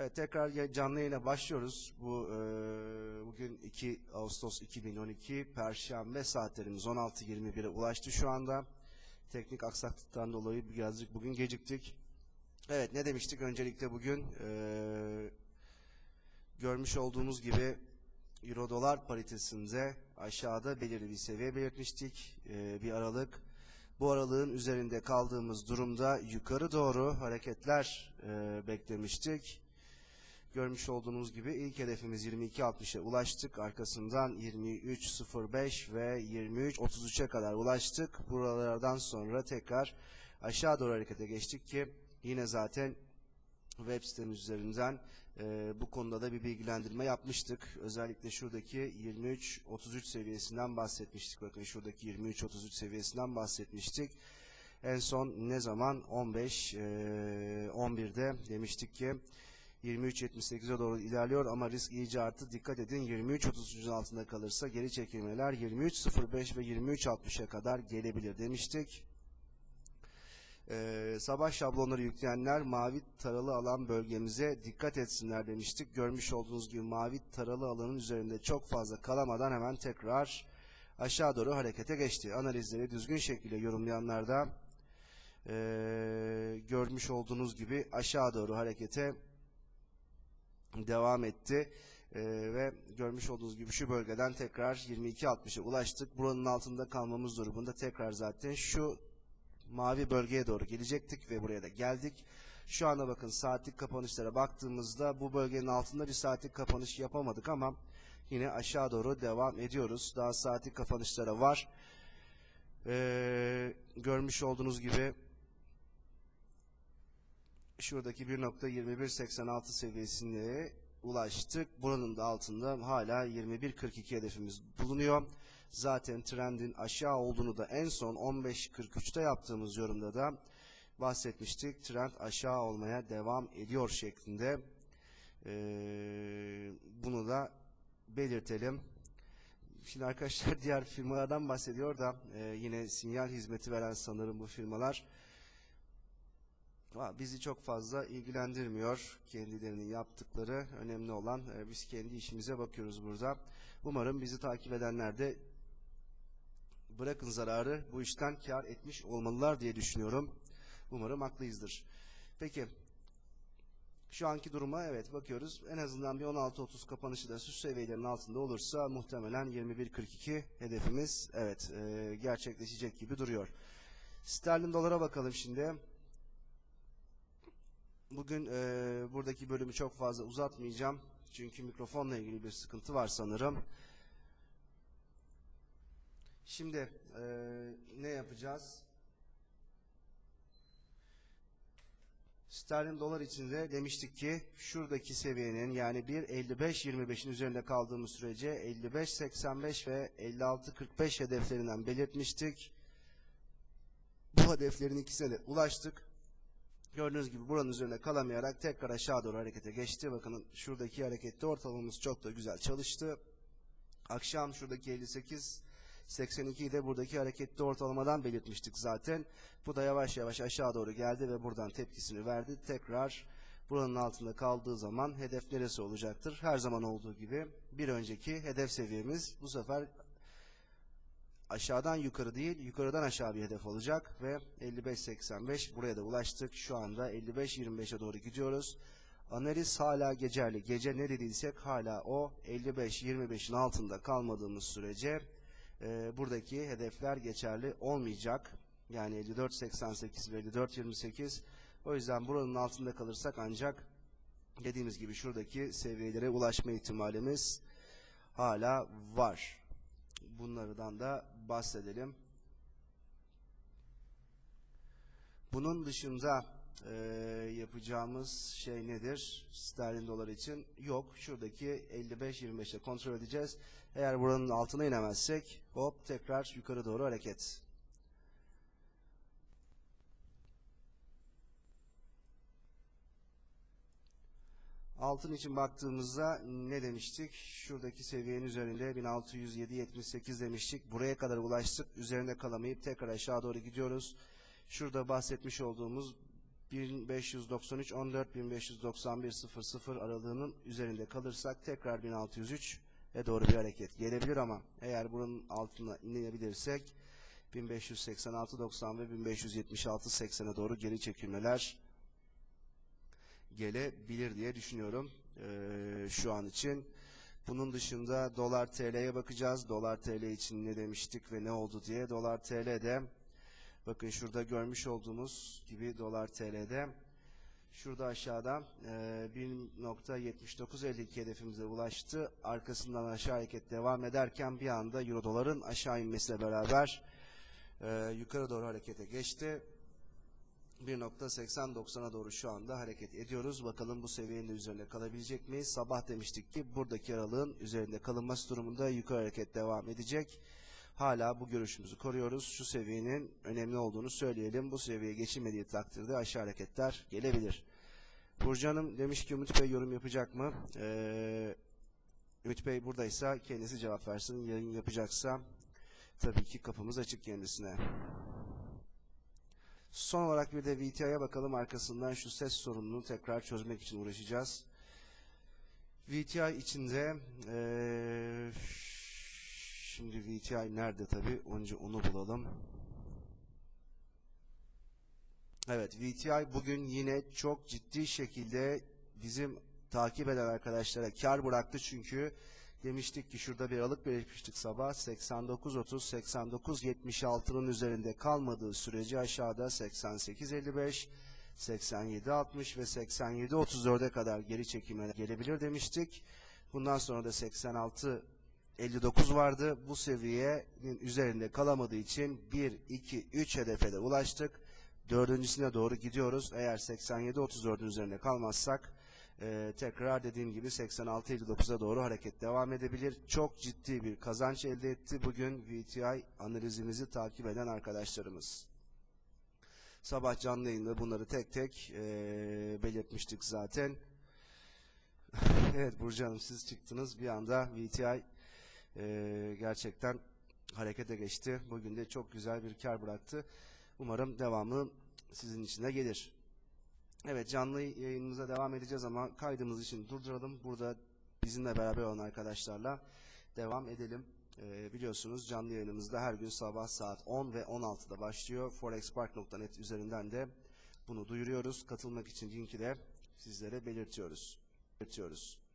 Evet, tekrar canlı yayına başlıyoruz. Bu e, bugün 2 Ağustos 2012 Perşembe saatlerimiz 16.21'e ulaştı şu anda. Teknik aksaklıktan dolayı birazcık bugün geciktik. Evet ne demiştik öncelikle bugün e, görmüş olduğumuz gibi Euro dolar paritesinde aşağıda belirli bir seviye belirtmiştik. E, bir aralık. Bu aralığın üzerinde kaldığımız durumda yukarı doğru hareketler e, beklemiştik. Görmüş olduğunuz gibi ilk hedefimiz 22.60'a ulaştık. Arkasından 23.05 ve 23.33'e kadar ulaştık. Buralardan sonra tekrar aşağı doğru harekete geçtik ki yine zaten web sitemiz üzerinden e, bu konuda da bir bilgilendirme yapmıştık. Özellikle şuradaki 23.33 seviyesinden bahsetmiştik. Bakın şuradaki 23.33 seviyesinden bahsetmiştik. En son ne zaman? 15 e, 11'de demiştik ki 23.78'e doğru ilerliyor ama risk iyice arttı. Dikkat edin 23.33'ün altında kalırsa geri çekilmeler 23.05 ve 23.60'a kadar gelebilir demiştik. Ee, sabah şablonları yükleyenler mavi taralı alan bölgemize dikkat etsinler demiştik. Görmüş olduğunuz gibi mavi taralı alanın üzerinde çok fazla kalamadan hemen tekrar aşağı doğru harekete geçti. Analizleri düzgün şekilde yorumlayanlar da ee, görmüş olduğunuz gibi aşağı doğru harekete devam etti. Ee, ve görmüş olduğunuz gibi şu bölgeden tekrar 22.60'a ulaştık. Buranın altında kalmamız durumunda tekrar zaten şu mavi bölgeye doğru gelecektik ve buraya da geldik. Şu anda bakın saatlik kapanışlara baktığımızda bu bölgenin altında bir saatlik kapanış yapamadık ama yine aşağı doğru devam ediyoruz. Daha saatlik kapanışlara var. Ee, görmüş olduğunuz gibi şuradaki 1.2186 seviyesine ulaştık. Buranın da altında hala 21.42 hedefimiz bulunuyor. Zaten trendin aşağı olduğunu da en son 15.43'te yaptığımız yorumda da bahsetmiştik. Trend aşağı olmaya devam ediyor şeklinde. Ee, bunu da belirtelim. Şimdi arkadaşlar diğer firmalardan bahsediyor da e, yine sinyal hizmeti veren sanırım bu firmalar. Bizi çok fazla ilgilendirmiyor kendilerinin yaptıkları. Önemli olan e, biz kendi işimize bakıyoruz burada. Umarım bizi takip edenler de bırakın zararı bu işten kar etmiş olmalılar diye düşünüyorum. Umarım haklıyızdır. Peki şu anki duruma evet bakıyoruz. En azından bir 16.30 kapanışı da süs seviyelerinin altında olursa muhtemelen 21.42 hedefimiz evet e, gerçekleşecek gibi duruyor. Sterlin dolara bakalım şimdi. Bugün e, buradaki bölümü çok fazla uzatmayacağım. Çünkü mikrofonla ilgili bir sıkıntı var sanırım. Şimdi e, ne yapacağız? Sterlin dolar içinde demiştik ki şuradaki seviyenin yani 1.55-25'in üzerinde kaldığımız sürece 55-85 ve 56-45 hedeflerinden belirtmiştik. Bu hedeflerin ikisine de ulaştık. Gördüğünüz gibi buranın üzerine kalamayarak tekrar aşağı doğru harekete geçti. Bakın şuradaki harekette ortalamamız çok da güzel çalıştı. Akşam şuradaki 58 82'yi de buradaki hareketli ortalamadan belirtmiştik zaten. Bu da yavaş yavaş aşağı doğru geldi ve buradan tepkisini verdi. Tekrar buranın altında kaldığı zaman hedef neresi olacaktır? Her zaman olduğu gibi bir önceki hedef seviyemiz bu sefer aşağıdan yukarı değil, yukarıdan aşağı bir hedef olacak ve 55-85 buraya da ulaştık. Şu anda 55-25'e doğru gidiyoruz. Analiz hala geçerli. Gece ne dediysek hala o 55-25'in altında kalmadığımız sürece e, buradaki hedefler geçerli olmayacak. Yani 54-88 ve 54-28. O yüzden buranın altında kalırsak ancak dediğimiz gibi şuradaki seviyelere ulaşma ihtimalimiz hala var. Bunlardan da bahsedelim. Bunun dışında e, yapacağımız şey nedir? Sterlin dolar için yok. Şuradaki 55-25'e kontrol edeceğiz. Eğer buranın altına inemezsek hop tekrar yukarı doğru hareket. Altın için baktığımızda ne demiştik? Şuradaki seviyenin üzerinde 1607.78 demiştik. Buraya kadar ulaştık. Üzerinde kalamayıp tekrar aşağı doğru gidiyoruz. Şurada bahsetmiş olduğumuz 1593 14 1591 00 aralığının üzerinde kalırsak tekrar 1603 e doğru bir hareket gelebilir ama eğer bunun altına inebilirsek 1586 90 ve 1576 80'e doğru geri çekilmeler gelebilir diye düşünüyorum eee, şu an için. Bunun dışında dolar TL'ye bakacağız. Dolar TL için ne demiştik ve ne oldu diye. Dolar TL'de bakın şurada görmüş olduğumuz gibi dolar TL'de şurada aşağıda eee 1.7952 hedefimize ulaştı. Arkasından aşağı hareket devam ederken bir anda euro doların aşağı inmesiyle beraber eee, yukarı doğru harekete geçti. 1.80-90'a doğru şu anda hareket ediyoruz. Bakalım bu seviyenin de üzerinde kalabilecek miyiz? Sabah demiştik ki buradaki aralığın üzerinde kalınması durumunda yukarı hareket devam edecek. Hala bu görüşümüzü koruyoruz. Şu seviyenin önemli olduğunu söyleyelim. Bu seviyeye geçilmediği takdirde aşağı hareketler gelebilir. Burcu Hanım demiş ki Ümit Bey yorum yapacak mı? Ee, Ümit Bey buradaysa kendisi cevap versin. Yayın yapacaksa tabii ki kapımız açık kendisine. Son olarak bir de VTI'ye bakalım. Arkasından şu ses sorununu tekrar çözmek için uğraşacağız. VTI içinde eee, şimdi VTI nerede tabi? Önce onu bulalım. Evet VTI bugün yine çok ciddi şekilde bizim takip eden arkadaşlara kar bıraktı çünkü demiştik ki şurada bir alık belirtmiştik sabah 89.30 89.76'nın üzerinde kalmadığı sürece aşağıda 88.55 87.60 ve 87.34'e kadar geri çekilmeler gelebilir demiştik. Bundan sonra da 86 59 vardı. Bu seviyenin üzerinde kalamadığı için 1, 2, 3 hedefe de ulaştık. Dördüncüsüne doğru gidiyoruz. Eğer 87-34'ün üzerinde kalmazsak e, tekrar dediğim gibi 86-59'a doğru hareket devam edebilir. Çok ciddi bir kazanç elde etti bugün VTI analizimizi takip eden arkadaşlarımız. Sabah canlı yayında bunları tek tek e, belirtmiştik zaten. evet Burcu Hanım siz çıktınız bir anda VTI e, gerçekten harekete geçti. Bugün de çok güzel bir kar bıraktı. Umarım devamı sizin için de gelir. Evet canlı yayınımıza devam edeceğiz ama kaydımız için durduralım. Burada bizimle beraber olan arkadaşlarla devam edelim. Ee, biliyorsunuz canlı yayınımızda her gün sabah saat 10 ve 16'da başlıyor. forexpark.net üzerinden de bunu duyuruyoruz. Katılmak için linki de sizlere belirtiyoruz. belirtiyoruz.